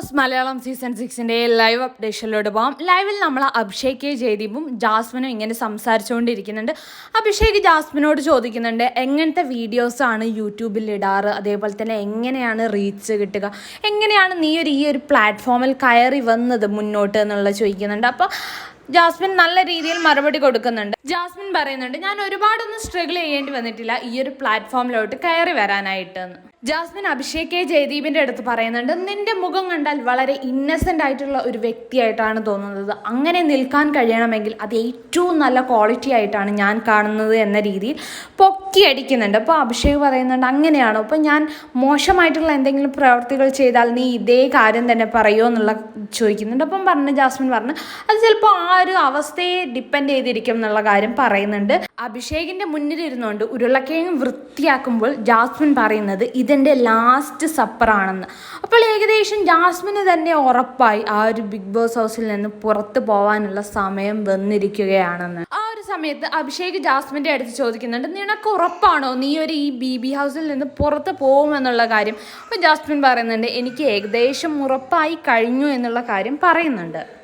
Boss Malayalam season സിക്സിന്റെ live അപ്ഡേഷനിലോട്ട് പോകാം ലൈവിൽ നമ്മൾ അഭിഷേക് ജയദീപും ജാസ്മിനും ഇങ്ങനെ സംസാരിച്ചുകൊണ്ടിരിക്കുന്നുണ്ട്. അഭിഷേക് ജാസ്മിനോട് ചോദിക്കുന്നുണ്ട് എങ്ങനത്തെ വീഡിയോസ് ആണ് യൂട്യൂബിൽ ഇടാറ്? അതേപോലെ തന്നെ എങ്ങനെയാണ് റീച്ച് കിട്ടുക? എങ്ങനെയാണ് നീ ഒരു ഈ ഒരു പ്ലാറ്റ്ഫോമിൽ കയറി വന്നത് മുന്നോട്ട്? എന്നുള്ള ചോദിക്കുന്നുണ്ട്. അപ്പോൾ ജാസ്മിൻ നല്ല രീതിയിൽ മറുപടി കൊടുക്കുന്നുണ്ട്. ജാസ്മിൻ പറയുന്നുണ്ട് ഞാൻ ഒരുപാടൊന്നും സ്ട്രഗിൾ ചെയ്യേണ്ടി വന്നിട്ടില്ല ഈ ഒരു പ്ലാറ്റ്ഫോമിലോട്ട് കയറി വരാനായിട്ട്. ജാസ്മിൻ അഭിഷേക് കെ ജയദീപിന്റെ അടുത്ത് പറയുന്നുണ്ട് നിന്റെ മുഖം കണ്ടാൽ വളരെ ഇന്നസെന്റ് ആയിട്ടുള്ള ഒരു വ്യക്തിയായിട്ടാണ് തോന്നുന്നത്. അങ്ങനെ നിൽക്കാൻ കഴിയണമെങ്കിൽ അത് ഏറ്റവും നല്ല ക്വാളിറ്റി ആയിട്ടാണ് ഞാൻ കാണുന്നത് എന്ന രീതിയിൽ പൊക്കി അടിക്കുന്നുണ്ട്. അപ്പോൾ അഭിഷേക് പറയുന്നുണ്ട് അങ്ങനെയാണോ? അപ്പോൾ ഞാൻ മോശമായിട്ടുള്ള എന്തെങ്കിലും പ്രവർത്തികൾ ചെയ്താൽ നീ ഇതേ കാര്യം തന്നെ പറയുമോ എന്നുള്ള ചോദിക്കുന്നുണ്ട്. അപ്പം പറഞ്ഞു ജാസ്മിൻ പറഞ്ഞു അത് ചിലപ്പോൾ ആ ഒരു അവസ്ഥയെ ഡിപ്പെൻഡ് ചെയ്തിരിക്കും എന്നുള്ള കാര്യം പറയുന്നുണ്ട്. അഭിഷേകിന്റെ മുന്നിൽ ഇരുന്നുകൊണ്ട് ഉരുളക്കിഴങ്ങ് വൃത്തിയാക്കുമ്പോൾ ജാസ്മിൻ പറയുന്നത് ഇതെന്റെ ലാസ്റ്റ് സപ്പറാണെന്ന് അപ്പോൾ ഏകദേശം ജാസ്മിന് തന്നെ ഉറപ്പായി ആ ഒരു ബിഗ് ബോസ് ഹൗസിൽ നിന്ന് പുറത്തു പോകാനുള്ള സമയം വന്നിരിക്കുകയാണെന്ന്. ആ ഒരു സമയത്ത് അഭിഷേക് ജാസ്മിന്റെ അടുത്ത് ചോദിക്കുന്നുണ്ട് നിനക്ക് ഉറപ്പാണോ നീ ഒരു ഈ ബി ബി ഹൗസിൽ നിന്ന് പുറത്ത് പോകുമെന്നുള്ള കാര്യം? അപ്പോൾ ജാസ്മിൻ പറയുന്നുണ്ട് എനിക്ക് ഏകദേശം ഉറപ്പായി കഴിഞ്ഞു എന്നുള്ള കാര്യം പറയുന്നുണ്ട്.